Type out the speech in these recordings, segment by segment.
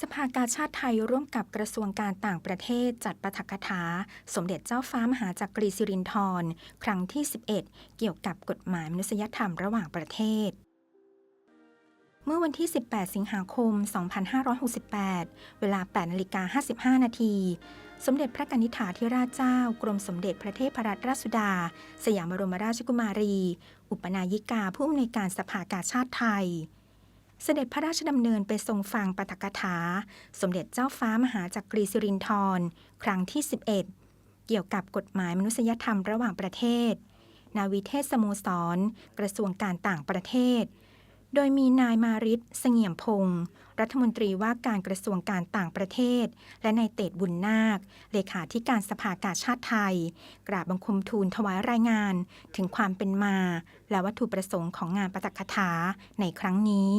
สภากาชาติไทยร่วมกับกระทรวงการต่างประเทศจัดปาฐกถา สมเด็จเจ้าฟ้ามหาจักรีสิรินธรครั้งที่ 11 เกี่ยวกับกฎหมายมนุษยธรรมระหว่างประเทศเมื่อวันที่ 18 สิงหาคม 2568 เวลา 8นาฬิกา 55 นาที สมเด็จพระกนิษฐาธิราชเจ้า กรมสมเด็จพระเทพรัตนราชสุดา สยามบรมราชกุมารี อุปนายิกาผู้อำนวยการสภากาชาติไทย เสด็จพระราชดำเนินไปทรงฟังปาฐกถา สมเด็จเจ้าฟ้ามหาจักรีสิรินธรครั้งที่ 11 เกี่ยวกับกฎหมายมนุษยธรรมระหว่างประเทศ นาวิเทศสโมสร กระทรวงการต่างประเทศ โดยมีนายมาริศเสงี่ยมพงศ์รัฐมนตรีว่าการกระทรวงการต่างประเทศ และนายเตดบุญนาค เลขาธิการสภากาชาติไทย กราบบังคมทูลถวายรายงาน ถึงความเป็นมา และวัตถุประสงค์ของงานปาฐกถาในครั้งนี้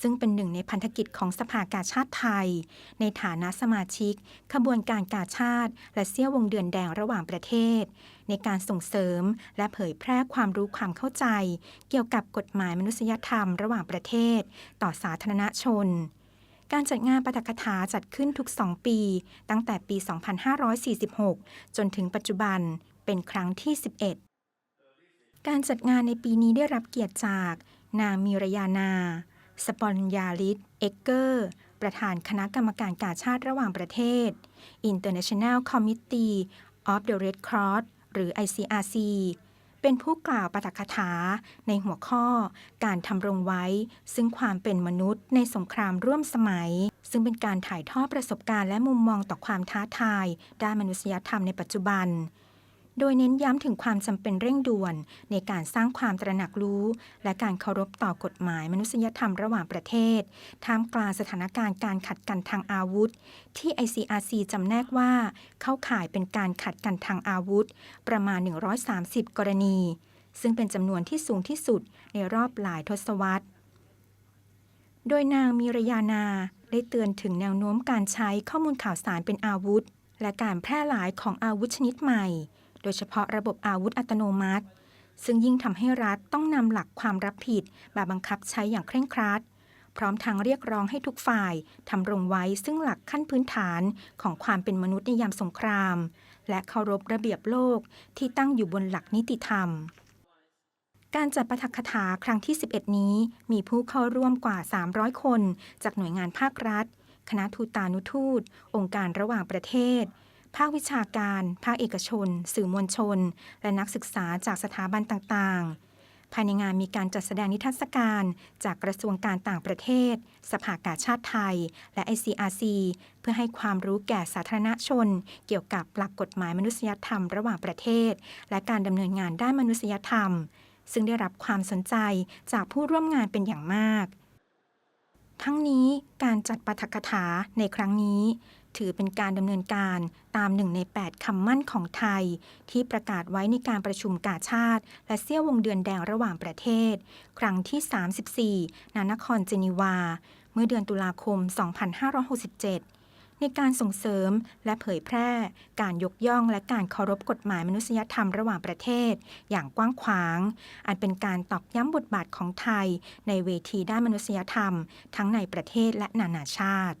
ซึ่งเป็นหนึ่งในพันธกิจของสภากาชาติไทย ในฐานะสมาชิก ขบวนการกาชาติ และเสี้ยววงเดือนแดงระหว่างประเทศ ในการส่งเสริมและเผยแพร่ความรู้ความเข้าใจ เกี่ยวกับกฎหมายมนุษยธรรมระหว่างประเทศ ต่อสาธารณชนการจัดงานปาฐกถาจัดขึ้นทุกสองปี ตั้งแต่ปี 2546 จนถึงปัจจุบันเป็นครั้งที่ 11 การจัดงานในปีนี้ได้รับเกียรติจาก นางมีรยานา สปอนยาลิสเอกเกอร์ ประธานคณะกรรมการการชาติระหว่างประเทศ International Committee of the Red Cross หรือ ICRC เป็นผู้กล่าวปาฐกถาในหัวข้อการทำรงไว้ ซึ่งความเป็นมนุษย์ในสงครามร่วมสมัย ซึ่งเป็นการถ่ายทอดประสบการณ์และมุมมองต่อความท้าทาย ด้านมนุษยธรรมในปัจจุบัน โดยเน้นย้ำถึงความจำเป็นเร่งด่วน ในการสร้างความตระหนักรู้ และการเคารพต่อกฎหมายมนุษยธรรมระหว่างประเทศ ท่ามกลางสถานการณ์การขัดกันทางอาวุธ ที่ ICRC จำแนกว่า เข้าข่ายเป็นการขัดกันทางอาวุธ ประมาณ 130 กรณี ซึ่งเป็นจำนวนที่สูงที่สุดในรอบหลายทศวรรษ โดยนางมีรยานาได้เตือนถึงแนวโน้มการใช้ข้อมูลข่าวสารเป็นอาวุธ และการแพร่หลายของอาวุธชนิดใหม่ ดยเฉพาะระบบอาวุธอัตโนมัติ ซึ่งยิ่งทำให้รัฐต้องนำหลักความรับผิดมาบังคับใช้อย่างเคร่งครัด พร้อมทางเรียกร้องให้ทุกฝ่ายทำรงไว้ซึ่งหลักขั้นพื้นฐานของความเป็นมนุษย์ในยามสงคราม และเคารพระเบียบโลกที่ตั้งอยู่บนหลักนิติธรรมการจัดปาฐกถาครั้งที่ 11 นี้ มีผู้เข้าร่วมกว่า 300 คน จากหน่วยงานภาครัฐ คณะทูตานุทูต องค์การระหว่างประเทศ ภาควิชาการ ภาคเอกชน สื่อมวลชน และนักศึกษาจากสถาบันต่างๆ ภายในงานมีการจัดแสดงนิทรรศการ จากกระทรวงการต่างประเทศ สภากาชาติไทย และ ICRC เพื่อให้ความรู้แก่สาธารณชน เกี่ยวกับหลักกฎหมายมนุษยธรรมระหว่างประเทศ และการดำเนินงานด้านมนุษยธรรม ซึ่งได้รับความสนใจจากผู้ร่วมงานเป็นอย่างมากทั้งนี้การจัดปาฐกถาในครั้งนี้ ถือเป็นการดำเนินการตามหนึ่งใน 8 คำมั่นของไทย ที่ประกาศไว้ในการประชุมกาชาติ และเสี้ยววงเดือนแดงระหว่างประเทศ ครั้งที่ 34 ณ นครเจนีวา เมื่อเดือนตุลาคม 2567ในการส่งเสริมและเผยแพร่ การยกย่องและการเคารพกฎหมายมนุษยธรรมระหว่างประเทศ อย่างกว้างขวาง อันเป็นการตอกย้ำบทบาทของไทย ในเวทีด้านมนุษยธรรม ทั้งในประเทศและนานาชาติ